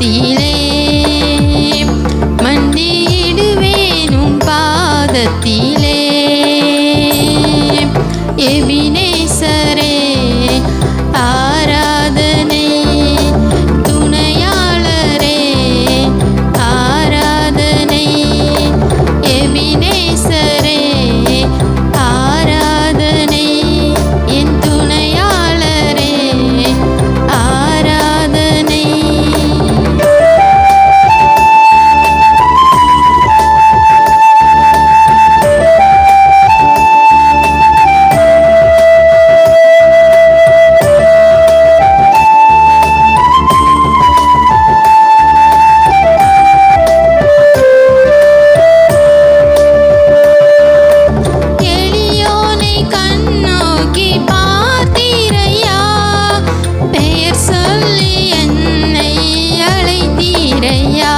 第一 சொல்லி என்னை அழைத்தீரையா?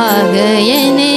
கனிவாக என்னை